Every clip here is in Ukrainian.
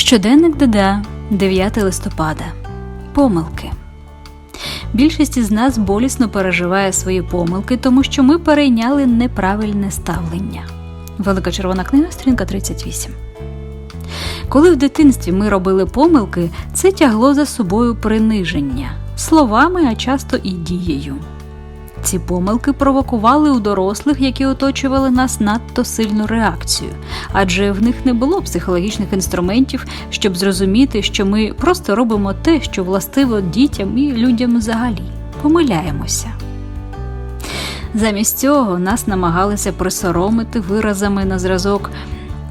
Щоденник ДДА, 9 листопада. Помилки. Більшість із нас болісно переживає свої помилки, тому що ми перейняли неправильне ставлення. Велика червона книга, сторінка 38. Коли в дитинстві ми робили помилки, це тягло за собою приниження словами, а часто і дією. Ці помилки провокували у дорослих, які оточували нас надто сильну реакцію, адже в них не було психологічних інструментів, щоб зрозуміти, що ми просто робимо те, що властиво дітям і людям взагалі помиляємося. Замість цього нас намагалися присоромити виразами на зразок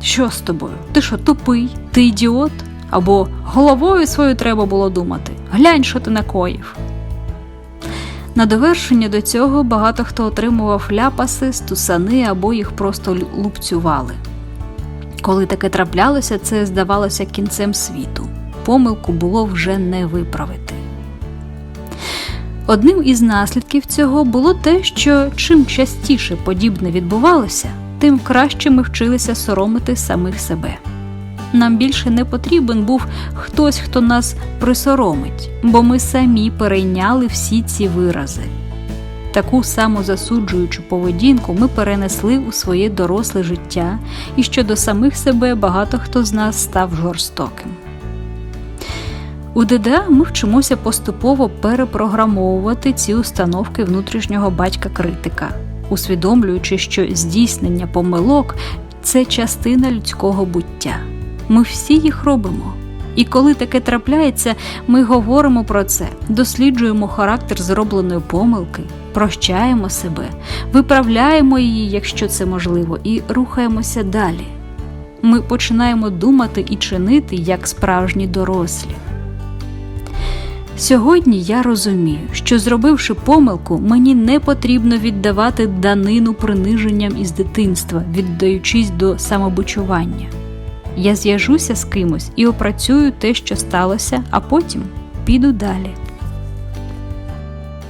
Що з тобою? Ти що, тупий? Ти ідіот? Або головою свою треба було думати. Глянь, що ти накоїв. На довершення до цього багато хто отримував ляпаси, стусани або їх просто лупцювали. Коли таке траплялося, це здавалося кінцем світу. Помилку було вже не виправити. Одним із наслідків цього було те, що чим частіше подібне відбувалося, тим краще ми вчилися соромити самих себе. Нам більше не потрібен був хтось, хто нас присоромить, бо ми самі перейняли всі ці вирази. Таку самозасуджуючу поведінку ми перенесли у своє доросле життя, і щодо самих себе багато хто з нас став жорстоким. У ДДА ми вчимося поступово перепрограмовувати ці установки внутрішнього батька-критика, усвідомлюючи, що здійснення помилок це частина людського буття. Ми всі їх робимо. І коли таке трапляється, ми говоримо про це, досліджуємо характер зробленої помилки, прощаємо себе, виправляємо її, якщо це можливо, і рухаємося далі. Ми починаємо думати і чинити як справжні дорослі. Сьогодні я розумію, що зробивши помилку, мені не потрібно віддавати данину приниженням із дитинства, віддаючись до самобичування. Я зв'яжуся з кимось і опрацюю те, що сталося, а потім піду далі.